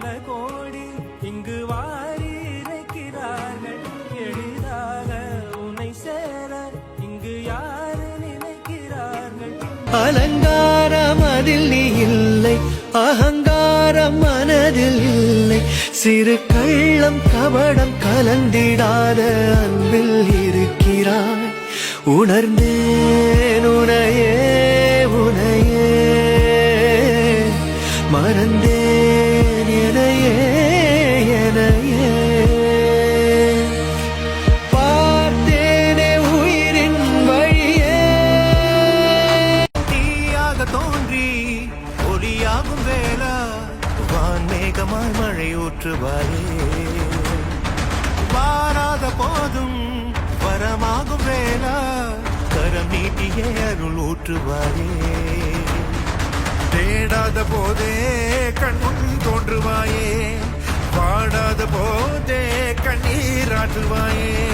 பல கோடி இங்கு வாரி இறைக்கிறார்கள் எளிதாக உனை சேர இங்கு யாரு நினைக்கிறார்கள்? அலங்காரம் அதில் நீ இல்லை அகங்காரம் மனதில் இல்லை. சிறு கள்ளம் கபடம் கலந்திடாத அன்பில் இருக்கிறாய். உணர்ந்தேன் உனையே உனையே. மறந்தே ஆகும் வேளா. வான்மேகமாய் மழை ஊற்றுவாயே. வாராத போதும் வரமாகும் வேளா. கரம் நீட்டியே அருள் ஊற்றுவாயே. தேடாத போதே கண்முன் தோன்றுவாயே. பாடாத போதே கண்ணீராற்றுவாயே